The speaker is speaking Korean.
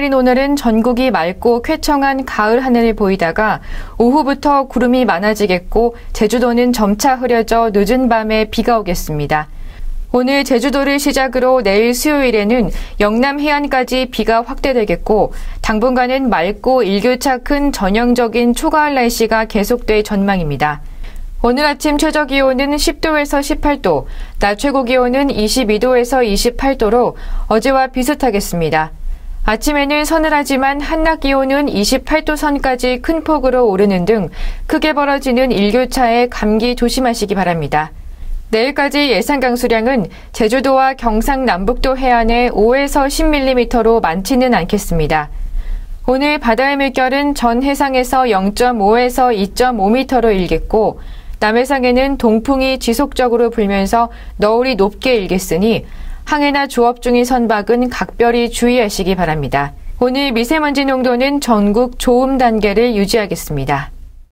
내린 오늘은 전국이 맑고 쾌청한 가을 하늘을 보이다가 오후부터 구름이 많아지겠고 제주도는 점차 흐려져 늦은 밤에 비가 오겠습니다. 오늘 제주도를 시작으로 내일 수요일에는 영남 해안까지 비가 확대되겠고 당분간은 맑고 일교차 큰 전형적인 초가을 날씨가 계속될 전망입니다. 오늘 아침 최저 기온은 10도에서 18도, 낮 최고 기온은 22도에서 28도로 어제와 비슷하겠습니다. 아침에는 서늘하지만 한낮 기온은 28도 선까지 큰 폭으로 오르는 등 크게 벌어지는 일교차에 감기 조심하시기 바랍니다. 내일까지 예상 강수량은 제주도와 경상 남북도 해안에 5에서 10mm로 많지는 않겠습니다. 오늘 바다의 물결은 전 해상에서 0.5에서 2.5m로 일겠고 남해상에는 동풍이 지속적으로 불면서 너울이 높게 일겠으니 항해나 조업 중인 선박은 각별히 주의하시기 바랍니다. 오늘 미세먼지 농도는 전국 좋음 단계를 유지하겠습니다.